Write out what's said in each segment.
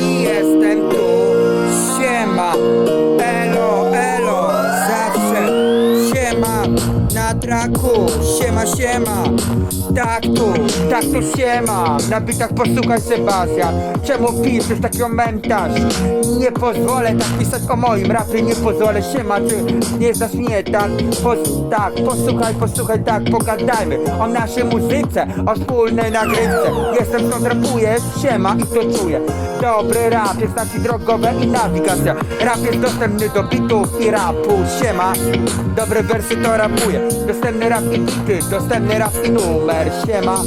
i jestem tu. Siema, elo, elo, zawsze. Siema, na traku, siema, siema. Tak tu, tak tu siema. Na bitach posłuchaj Sebastian. Czemu piszesz taki komentarz? Nie pozwolę tak pisać o moim rapie, nie pozwolę siema, ty nie znasz mnie, tak? Pos tak, posłuchaj, posłuchaj, tak, pogadajmy o naszej muzyce, o wspólnej nagrywce. Jestem stąd rapuję, siema i to czuję. Dobry rap jest znaki drogowe i nawigacja. Rap jest dostępny do bitów i rapu, siema. Dobre wersy to rapuję. Dostępny rap i bity, dostępny rap i numer, siema.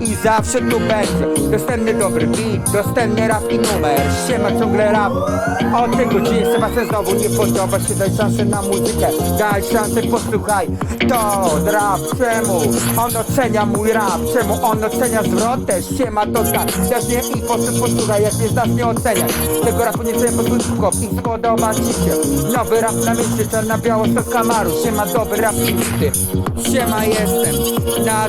I zawsze tu będzie. Dostępny dobry beat, dostępny rap i numer, siema, ciągle rap. Od tej godziny Sebastian znowu nie podoba się, daj szansę na muzykę, daj szansę, posłuchaj. To rap, czemu on ocenia mój rap, czemu on ocenia zwrotę, siema to tak. Też nie i po prostu posłuchaj, jak nie znasz, nie oceniaj. Tego rapu nie cenię, posłuchaj hip-hop i spodoba ci się. Nowy rap na mieście, czarna biało, to kamaru, siema dobry rap bity. Siema jestem na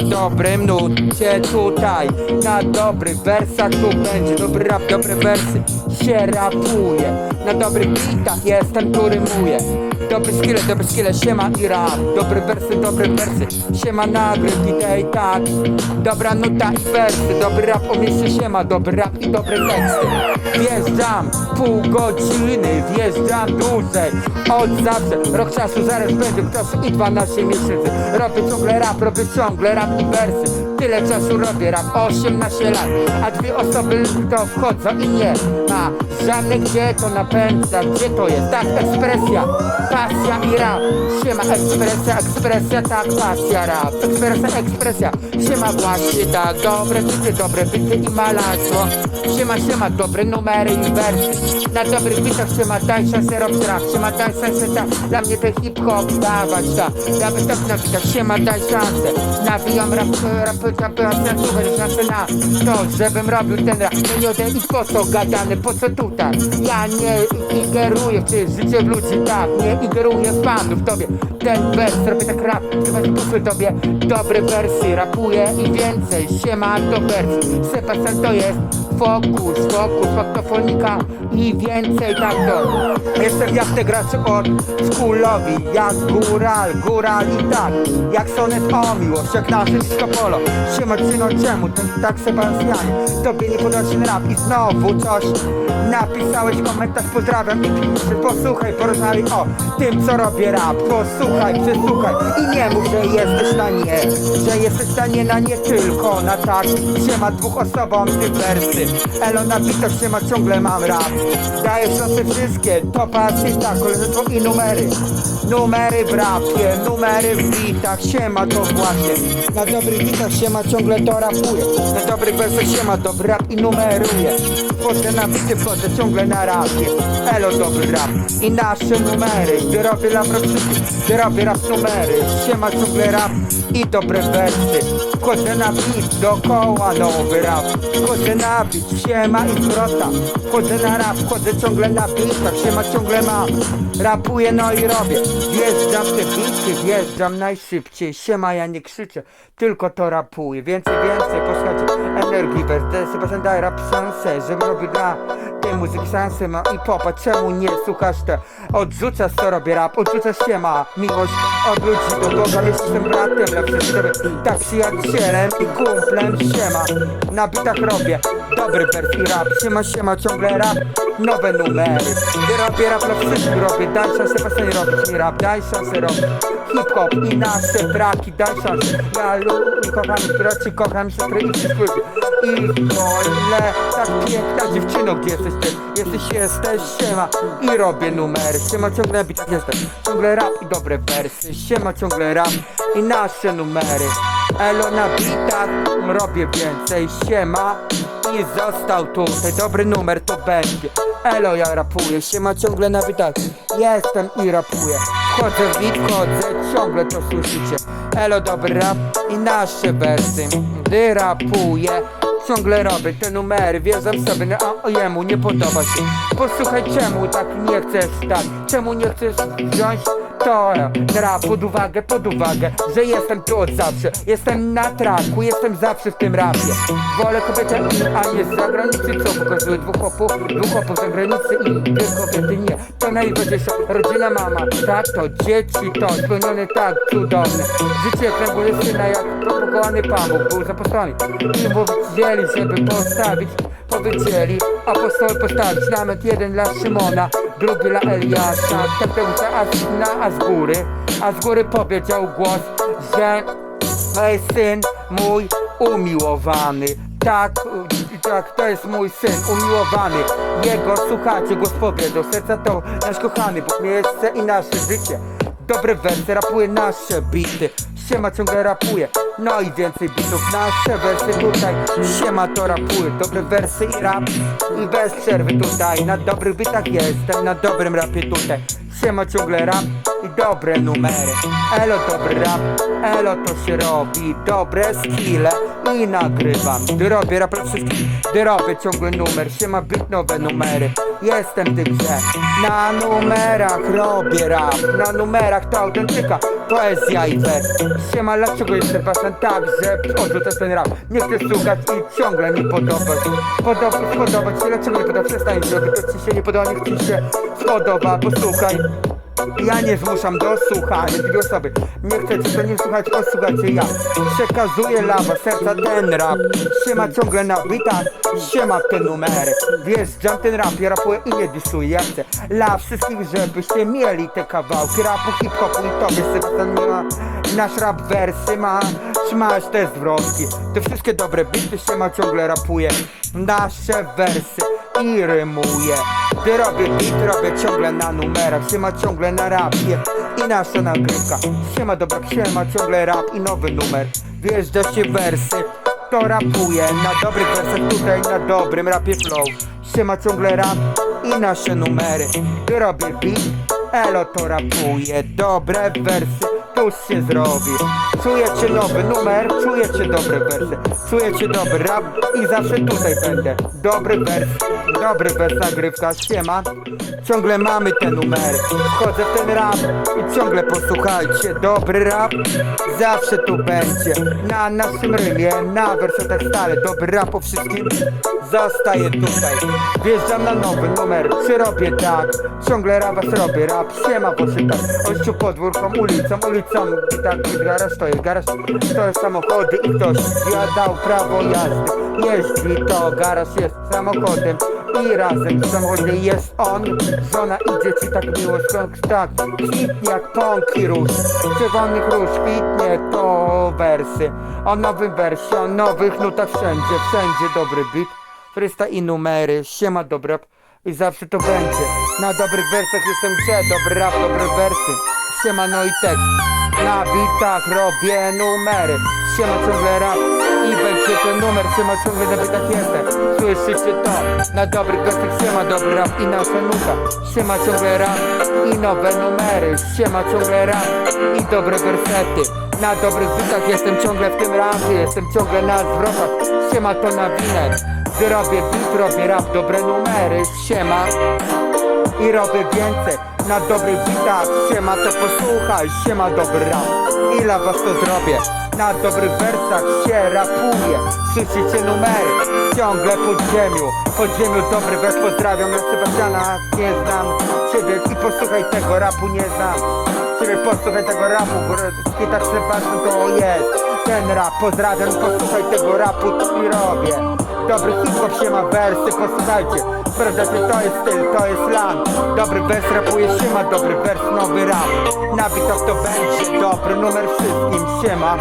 nucie tutaj, na dobrych wersach tu będzie dobry rap, dobre wersy się rapuje. Na dobrych bitach jestem, tu rymuję. Dobry skille, dobry skille, siema i rap. Dobre wersy, dobre wersy, siema nagryw i tak. Dobra nuta i wersy, dobry rap o mieście siema. Dobry rap i dobre teksty. Wjeżdżam pół godziny, wjeżdżam dłużej. Od zawsze, rok czasu, zaraz będzie czasu i 12 miesięcy. Robię ciągle rap, robię ciągle rap i wersy. Tyle czasu robię rap, 18 lat. A dwie osoby to wchodzą i nie ma Żadnych gdzie to napędza, gdzie to jest. Tak, ekspresja, pasja i rap. Siema, ekspresja, ekspresja, tak, pasja, rap. Ekspresja, ekspresja, siema właśnie tak Dobre byty, dobre byty i malarstwo. Siema, siema, dobre numery i wersy. Na dobrych bitach siema, daj szansę rock trap Siema, daj szansę tak, dla mnie to hip-hop Dawać tak, dawać tak na bitach Siema, daj szansę Nawijam rap, rap, rap, rap, na słuchaj, szansę na to, żebym robił ten rap ode i po co gadany, po co tutaj? Ja nie ingeruję w życie w ludzi, tak Nie ingeruję w fanów, tobie Ten wers, robię tak rap, chyba puszczę tobie. Dobre wersy, rapuję i więcej Siema, to wers, Sebastian to jest? Fokus, fokus, faktofonika i więcej tak to. Jestem jak te gracze od Skulowi. Jak góral, góral i tak. Jak sonet o miłość, jak nasze disco polo. Siema czyno czemu, ten tak Sebastianie Tobie nie podoba się rap i znowu coś Napisałeś komentarz, pozdrawiam piszę Posłuchaj, porozmawiaj o tym co robię rap. Posłuchaj, przesłuchaj i nie mów, że jesteś na nie Że jesteś na nie, na nie tylko na tak Siema dwóch osobom ty wersy Elo na bitach siema ciągle mam rap. Daję szansy wszystkie, to pasyta, koleżeństwo i numery Numery w rapie, numery w bitach Siema to właśnie. Na dobrych bitach siema ciągle to rapuje Na dobrych wersach siema dobry rap i numeruje Wchodzę na bity, wchodzę ciągle na rapie. Elo dobry rap. I nasze numery. Gdy robię rap wszystkich, gdy robię rap numery. Siema ciągle rap i dobre wersy. Wchodzę na beat, dookoła nowy rap. Wchodzę na beat, siema i zwrota. Wchodzę na rap, wchodzę ciągle na beatach. Siema ciągle mam, rapuję no i robię. Wjeżdżam te bity, wjeżdżam najszybciej. Siema ja nie krzyczę, tylko to rapuję. Więcej, więcej, posłuchajcie Energii, werte, Sebastian daj rap szansę Żebym robił dla tej muzyki szansę ma i popa Czemu nie słuchasz te? Odrzucasz to robię rap, odrzucasz siema. Miłość od ludzi do Boga, jestem bratem Lepszy sobie, tak przyjacielem i kumplem Siema, na bitach robię Dobry wers i rap, siema, siema, ciągle rap Nowe numery, robię rap dla wszystkich robię. Daj szansę Sebastian robić mi rap, daj szansę robić Hip-hop i nasze braki, daj szansę Ja lubię, kocham braci, kocham siostry i wszystkich I o ile? Tak piękna dziewczyno, gdzie jesteś ty? Jesteś, jesteś, siema. I robię numery, siema, ciągle bitach jestem Ciągle rap i dobre wersy, siema, ciągle rap I nasze numery. Elo na bitach, robię więcej, siema I został tutaj, dobry numer to będzie. Elo ja rapuję, siema ciągle na bitach. Jestem i rapuję. Chodzę w bit, chodzę, ciągle to słyszycie. Elo dobry rap i nasze wersy. Gdy rapuję Ciągle robię te numery, wierzę sobie, no a jemu nie podoba się. Posłuchaj czemu tak nie chcesz tak Czemu nie chcesz wziąć To pod uwagę, pod uwagę, że jestem tu od zawsze. Jestem na traku, jestem zawsze w tym rapie. Wolę kobietę, a nie z zagranicy Co pokazuje dwóch chłopów, dwóch chłopów z zagranicy I dwie kobiety nie. To najważniejsza rodzina mama Tak to dzieci to spełnione tak cudowne Życie kręguje syna jak pokochany Pan Bóg był z apostolami I powiedzieli, żeby postawić Powiedzieli. Apostoły postawić Namiot jeden dla Szymona Drugi dla Eliasza. Tadeusa a, z- góry. A z góry powiedział głos, że syn mój umiłowany. Tak, tak, to jest mój syn umiłowany. Jego słuchacie, głos powiedział Serca to nasz kochany Bóg miejsce i nasze życie Dobre wersy, rapuje nasze bity. Siema ciągle rapuje. No i więcej bitów. Nasze wersy tutaj. Siema to rapuje. Dobre wersy i rap. Bez przerwy tutaj. Na dobrych bitach jestem. Na dobrym rapie tutaj. Siema ciągle rap i dobre numery. Elo dobry rap, elo to się robi. Dobre skille i nagrywam. Gdy robię rap wszystkich Gdy robię ciągle numer Siema bit nowe numery. Jestem w Na numerach robię rap. Na numerach to autentyka Poezja i wers. Siema dlaczego jest Sebastian tak, że odrzucasz ten rap. Nie chcę słuchać i ciągle nie podobać Podoba, spodobać się, dlaczego nie podoba? Przestań zrobić, to ci się nie podoba, niech ci się spodoba. Posłuchaj ja nie zmuszam do słuchania. Dwie osoby. Nie chcecie to nie słuchać, posłuchajcie ja. Przekazuję lawa, serca ten rap Siema ciągle na bitach. Siema te numery. Wjeżdżam ten rap, ja rapuję i nie disuję Ja chcę dla wszystkich, żebyście mieli te kawałki Rapu, hip-hopu i tobie Sebastian nie ma Nasz rap wersy ma Trzymasz te zwrotki. Te wszystkie dobre bity Siema ciągle rapuje. Nasze wersy i rymuję Gdy robię beat, robię ciągle na numerach. Siema ciągle na rapie i nasza nagrywka. Siema dobra, siema ciągle rap i nowy numer. Wjeżdża się wersy, to rapuję Na dobrych wersach tutaj, na dobrym rapie flow. Siema ciągle rap i nasze numery. Gdy robię beat, elo to rapuję Dobre wersy tuż się zrobi. Czujecie nowy numer, czujecie dobre wersy Czujecie dobry rap i zawsze tutaj będę. Dobry wers, dobry wers, nagrywka, siema. Ciągle mamy te numery. Wchodzę w ten rap i ciągle posłuchajcie. Dobry rap zawsze tu będzie. Na naszym rymie, na wersetach stale. Dobry rap o wszystkim zostaje tutaj. Wjeżdżam na nowy numer, czy robię tak? Ciągle rapas robię rap, siema poszytam Ościu podwórką, ulicą, ulicą I tak garaż to jest garaż To jest samochody i ktoś zjadał prawo jazdy. Jeździ to, garaż jest samochodem i razem w samochodzie jest on. Żona i dzieci tak miło skąd tak Kwitnie jak pąki róż. Czerwonych róż kwitnie to wersy. O nowym wersie, o nowych nutach wszędzie Wszędzie dobry beat. Frysta i numery, siema dobra i zawsze to będzie. Na dobrych wersach jestem grze, dobry rap, dobre wersy Siema no i tekst Na bitach robię numery Siema ciągle rap i będzie ten numer. Siema ciągle na bitach jestem. Słyszycie to? Na dobrych wersach siema dobry rap i nasza nuta. Siema ciągle rap i nowe numery. Siema ciągle rap i dobre wersety. Na dobrych bitach jestem ciągle w tym rapie. Jestem ciągle na zwrotach. Siema to na winek gdy robię beat, robię rap, dobre numery, siema. I robię więcej na dobrych bitach, siema to posłuchaj, siema dobry rap Ile was to zrobię? Na dobrych wersach się rapuje Słyszycie numery, ciągle pod ziemią Pod ziemią dobry wers, pozdrawiam ja Sebastiana. Nie znam ciebie i posłuchaj tego rapu, nie znam Ciebie. Posłuchaj tego rapu, bo tak Sebastian to jest. Ten rap, pozdrawiam, posłuchaj tego rapu i robię Dobry hip-hop się ma wersy, posłuchajcie. Sprawdzacie, to jest styl, to jest lan Dobry wers rapuje się ma, dobry wers, nowy rap. Na bitach to będzie dobry numer wszystkim Siema,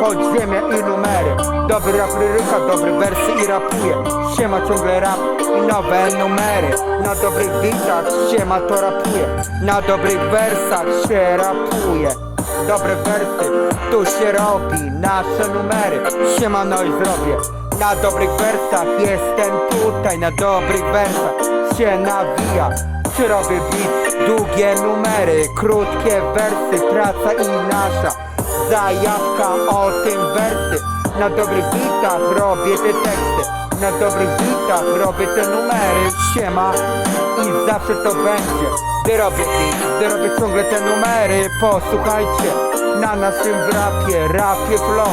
podziemie i numery. Dobry rap ryryka, dobry wersy i rapuje. Siema ciągle rap i nowe numery. Na dobrych bitach siema to rapuje. Na dobrych wersach się rapuje. Dobre wersy, tu się robi nasze numery. Siemano i zrobię Na dobrych wersach. Jestem tutaj Na dobrych wersach. Się nawija robię beat, długie numery Krótkie wersy, praca i nasza Zajawka o tym wersy. Na dobrych bitach robię te teksty. Na dobrych bitach robię te numery. Siema i zawsze to będzie. Gdy robię beat, gdy robię ciągle te numery Posłuchajcie na naszym rapie, rapie flow.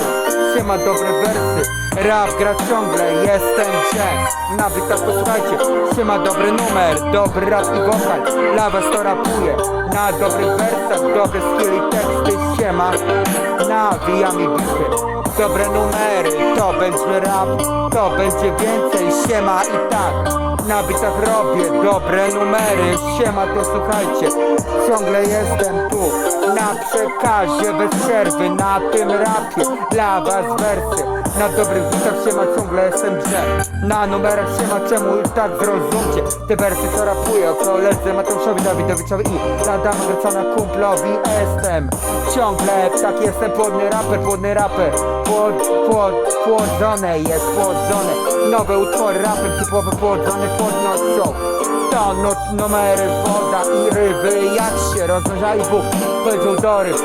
Siema dobre wersy. Rap gra ciągle, jestem gdzie Na bitach posłuchajcie. Siema dobry numer, dobry rap i wokal. Dla was to rapuje Na dobrych wersach, dobre skill i teksty. Siema Nawijam i bity Dobre numery, to będzie rap To będzie więcej, siema i tak Na bitach robię dobre numery. Siema to słuchajcie Ciągle jestem tu. Na przekazie bez przerwy Na tym rapie. Dla was wersy Na dobrych bitach siema ciągle jestem grze. Na numerach siema czemu i tak zrozumcie Te wersy co rapuję o koledze Mateuszowi Dawidowiczowi i Ladam Gracana kumplowi jestem. Ciągle tak jestem płodny raper, płodny raper. Płod, płod, płodzone jest, płodzone. Nowe utwory raper typowo płodzone płodnością. To no, numery, woda i ryby Jak się rozmnażali Bóg powiedział do ryb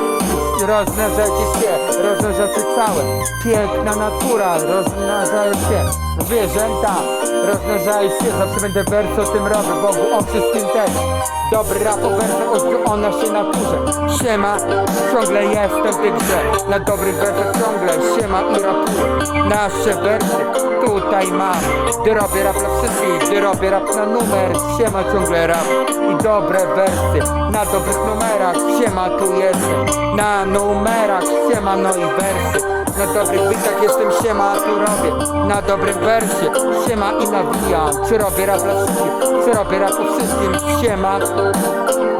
Rozmnażajcie się, rozmnażajcie całe. Piękna natura, rozmnażają się Zwierzęta, rozmnażają się Zawsze będę wers o tym robię Bogu o wszystkim też. Dobry rap o wersach, o naszej naturze Siema, ciągle jestem w tej grze. Na dobrych wersach ciągle siema i rapuję. Nasze wersy tutaj mam. Gdy robię rap dla wszystkich, gdy robię rap na numer Siema ciągle rap. I dobre wersy Na dobrych numerach, siema tu jestem. Na numerach, siema no i wersy Na dobrych bitach jestem siema, tu robię Na dobrym wersie, siema i nawijam Czy robię rap dla wszystkich, czy robię rap o wszystkim? Siema,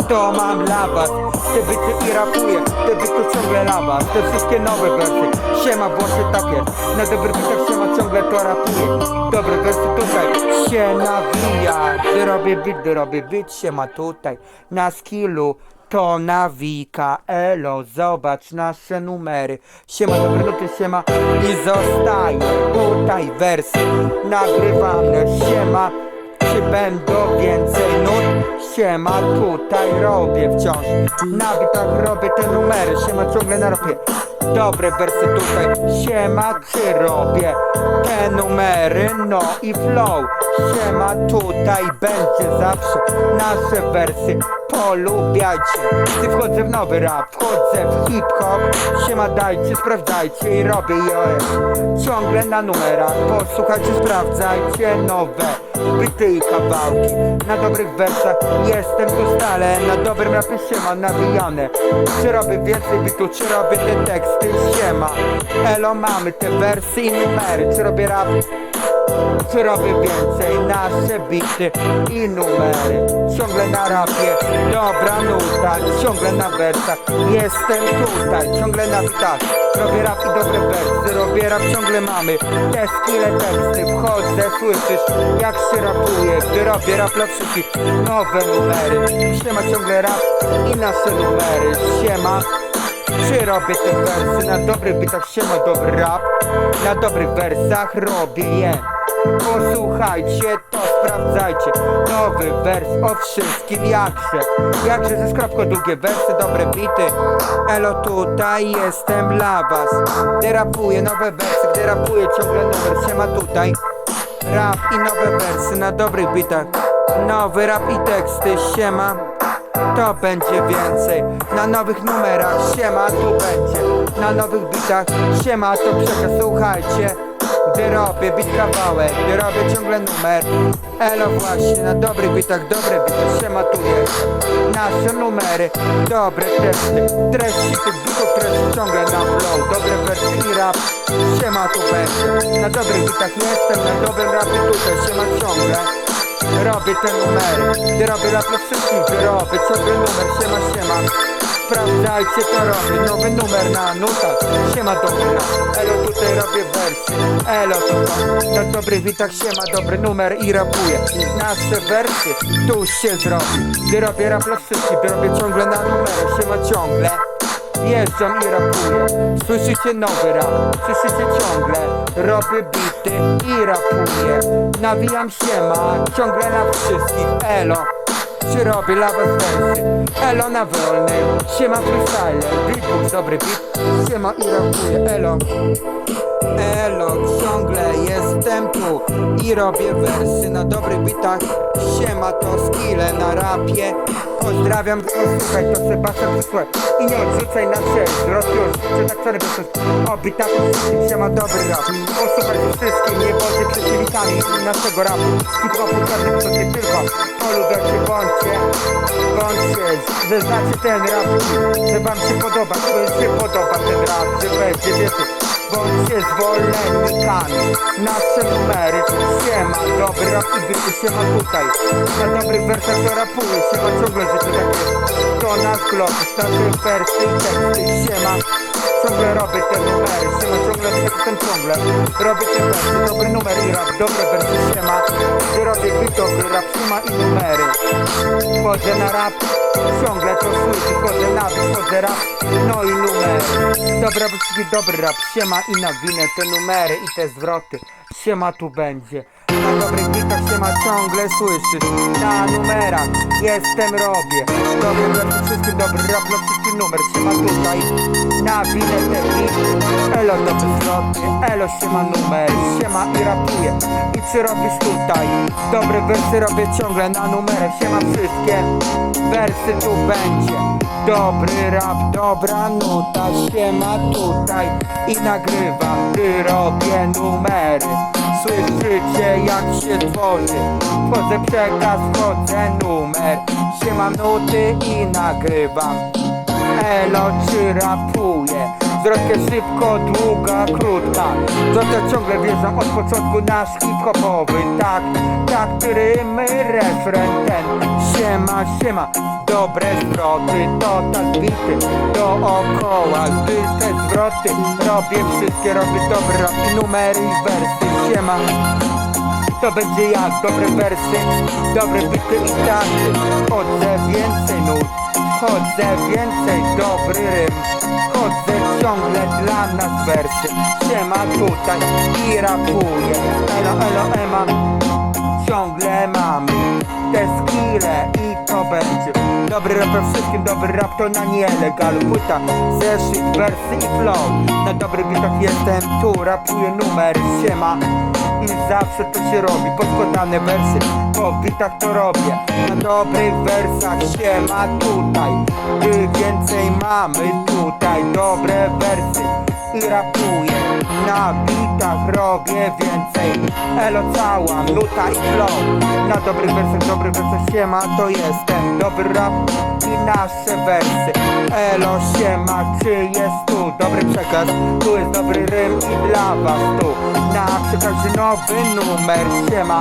to mam dla was. Te byty i rapuję, te byty ciągle dla was. Te wszystkie nowe wersy, siema właśnie takie. Na dobrych bitach siema ciągle to rapuję. Dobre wersy tutaj się nawija. Robię bit, robię bit, siema tutaj Na skillu to nawika, elo, zobacz nasze numery. Siema, dobre nuty, siema. I zostaje Tutaj wersy nagrywane, siema. Czy będą więcej nut? Siema, tutaj robię wciąż. Na bitach robię te numery, siema ciągle na ropie Dobre wersy tutaj, siema czy robię Te numery, no i flow. Siema tutaj będzie zawsze nasze wersy Polubiajcie, gdy wchodzę w nowy rap, wchodzę w hip-hop. Siema dajcie, sprawdzajcie i robię je. Ciągle na numerach, posłuchajcie, sprawdzajcie nowe Byty i kawałki. Na dobrych wersach jestem tu stale. Na dobrym rapie siema nawijane. Czy robię więcej bitu, czy robię te teksty? Siema. Elo mamy te wersy i numery. Czy robię rap czy robię więcej? Nasze bity i numery. Ciągle na rapie, dobra nuta. Ciągle na wersach, jestem tutaj. Ciągle na bitach, robię rap i dobre wersy. Robię rap, ciągle mamy. Te skille teksty Wchodzę, słyszysz jak się rapuje. Gdy robię rap dla wszystkich, nowe numery. Siema ciągle rap i nasze numery. Siema. Czy robię te wersy? Na dobrych bitach, siema dobry rap. Na dobrych wersach robię je Posłuchajcie, to sprawdzajcie. Nowy wers o wszystkim jakże Jakże ze skropką długie wersy, dobre bity. Elo tutaj jestem dla was. Gdy rapuję nowe wersy, gdy rapuję ciągle numer Siema tutaj Rap i nowe wersy na dobrych bitach. Nowy rap i teksty, siema. To będzie więcej. Na nowych numerach, siema tu będzie. Na nowych bitach, siema to przekaz, słuchajcie Gdy robię bit kawałek, gdy robię ciągle numer. Elo właśnie, na dobrych bitach, dobre bity, siema tu jest Nasze numery, dobre teksty Treści tych bitów, treści ciągle na flow. Dobre wersy i rap, siema tu będzie Na dobrych bitach jestem, na dobrym rapie tutaj, siema ciągle. Robię te numery, gdy robię rap dla wszystkich, gdy robię ciągle numer, siema siema Sprawdzajcie to robię, nowy numer na nutach Siema dobry na, elo tutaj robię wersy Elo to na dobrych bitach siema dobry numer i rapuję. Nasze wersy, tu się zrobi. Gdy robię rap dla wszystkich, gdy robię ciągle na numerach, siema ciągle. Jeżdżam i rapuję. Słyszycie nowy rap, słyszycie ciągle. Robię bity i rapuję. Nawijam siema, ciągle na wszystkich. Elo robię dla was wersy Elo na wolnym, siema freestyle Beatbox, dobry beat, siema i rapuję Elo. Elo, ciągle jestem tu. I robię wersy na dobrych bitach. Siema to skille na rapie Pozdrawiam, słuchaj to Sebastian Słuchaj I nie odrzucaj na się, rozwiąż Przenaczony bez o bitach wszystkim Siema dobry rap. Posłuchaj wszystkim, nie bądźcie przeciwnikami naszego rapu. Hip-hopu każdy to nie tylko Polubiacie, bądźcie. Bądźcie, że znacie ten rap. Że wam się podoba, że się podoba ten rap. Że będzie wiecie Bądźcie zwolennikami Nasze numery. Siema, dobry rap i byty siema tutaj. Na dobrych wersach to rapuję. Siema ciągle życie tak jest. To nasz globus, nasze wersy teksty. Siema Ciągle robię te numery Siema ciągle jestem ciągle. Robię te wersy, dobry numer i rap Dobre wersy siema Gdy robię dobry rap Siema i numery. Wchodzę na rap Ciągle to słyszę, wchodzę na beat, wchodzę rap No i numer Dobra, taki dobry rap Siema i nawinę te numery i te zwroty Siema tu będzie Na dobrych bitach siema ciągle słyszysz. Na numerach jestem robię. Dobry rap wszystkim dobry rap na wszystkim numer Siema tutaj Nawinę te bit Elo dobry zwroty Elo siema numer Siema i rapuję I czy robisz tutaj. Dobre wersy robię ciągle na numerach. Siema wszystkie Wersy tu będzie. Dobry rap, dobra nuta. Siema tutaj I nagrywam Gdy robię numery Słyszycie jak się tworzy. Wchodzę przekaz, wchodzę numer. Siema nuty i nagrywam. Elo czy rapuję? Zwrotkę szybko, długa, krótka. Zwrotkę ciągle wjeżdżam od początku nasz hip-hopowy Tak, tak, rymy, refren ten. Siema, siema, dobre zwroty To tak bity. Dookoła Gdy te zwroty robię wszystkie Robię dobry rap i numery i wersy Siema. To będzie jak dobre wersy, dobre bity i takty Chodzę więcej nut, chodzę więcej dobry rym. Chodzę ciągle dla nas wersy. Siema tutaj i rapuję. Elo, elo, ema Ciągle mam te skille i to będzie Dobry rap we wszystkim, dobry rap to na nielegalu. Płyta, zeszyt, wersy i flow. Na dobrych bitach jestem tu, rapuję numer. Siema. I zawsze to się robi. Podkładane wersy, po bitach to robię. Na dobrych wersach siema tutaj. Gdy więcej mamy tutaj. Dobre wersy i rapuję Na bitach robię więcej. Elo cała, nuta i flow. Na dobrych wersach, dobrych wersach siema to jestem. Dobry rap i nasze wersy Elo siema, czy jest tu dobry przekaz? Tu jest dobry rym i dla was tu. Na przekazie nowy numer siema.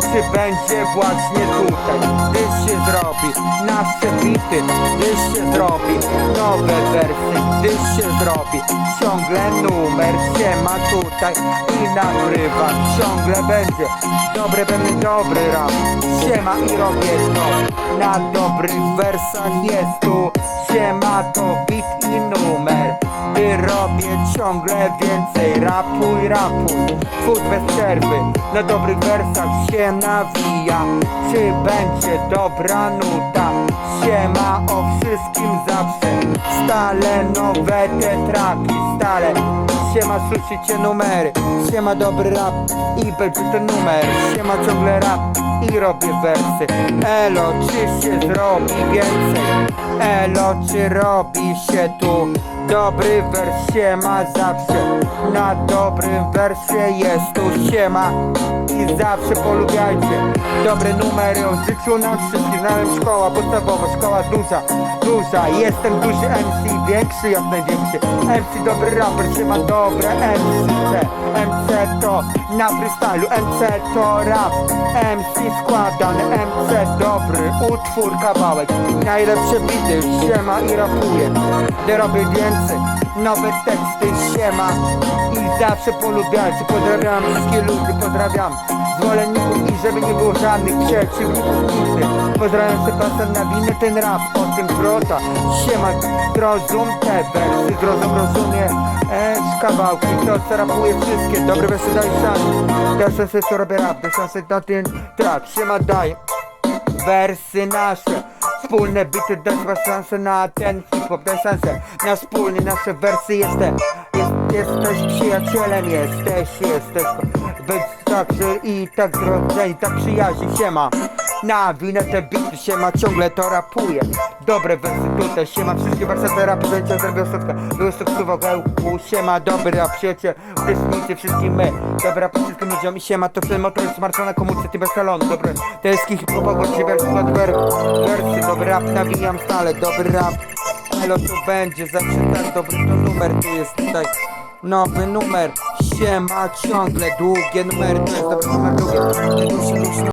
Czy będzie właśnie tutaj? Gdy się zrobi. Nasze bity Gdy się zrobi. Nowe wersy Gdy się zrobi. Ciągle numer Siema tutaj. I nagrywam Ciągle będzie. Dobry, będzie dobry rap. Siema i robię to. Na dobrych wersach jest tu. Siema beat i numer Gdy robię ciągle więcej Rapuj, rapuj Twód bez przerwy Na dobrych wersach się nawija. Czy będzie dobra nuta? Siema o wszystkim zawsze. Stale nowe te traki Stale. Siema słyszycie numery. Siema dobry rap I będzie ten numer. Siema ciągle rap I robię wersy. Elo czy się zrobi więcej? Elo czy robi się tu Dobry wers siema zawsze. Na dobrym wersie jest tu siema I zawsze polubiajcie Dobre numery o życiu nam wszystkim Znałem szkoła podstawowa, szkoła duża Duża, jestem duży MC Większy jak największy. MC dobry raper, siema dobre MC MC to na freestylu MC to rap. MC składany, MC dobry Utwór, kawałek. Najlepsze bity, siema i rapuję Gdy robię więcej Nowe teksty, siema I zawsze polubiajcie Pozdrawiam. Wszystkich ludzi, pozdrawiam. Zwolenników i żeby nie było żadnych przeciwników nigdy Pozdrawiam Sebastian na winę ten rap O tym zwrota Siema, zrozum te wersy Zrozum, rozumie. E, kawałki To co rapuję wszystkie. Dobre wersy daj szansę Daj szansę co robię rap Daj szansę na ten track Siema daj wersy nasze. Wspólne bity dać was szansę na ten hip-hop Daj szansę na wspólne nasze wersy Jeste, jest, Jesteś przyjacielem, jesteś, jesteś. Bez tak, że i tak zrodzeni, tak przyjaźni, siema Na winę te bity, siema, ciągle to rapuje. Dobre wersy tutaj, siema, wszystkie wersy rapy, będzie zrobił ostatka Wyłystok słowa wełku, siema, dobry rap, przyjaciel. Uczestnicy, wszystkim my Dobry rap wszystkim ludziom i siema, to film motor smarta na komórce, ty bez salonu Dobry, to jest czy wersy, od wersy Dobry rap, nawijam stale, dobry rap Elo tu będzie, zawsze tak dobry to numer, tu jest tutaj. Nowy numer, siema, ciągle długie numery, to jest dobry numer, długie,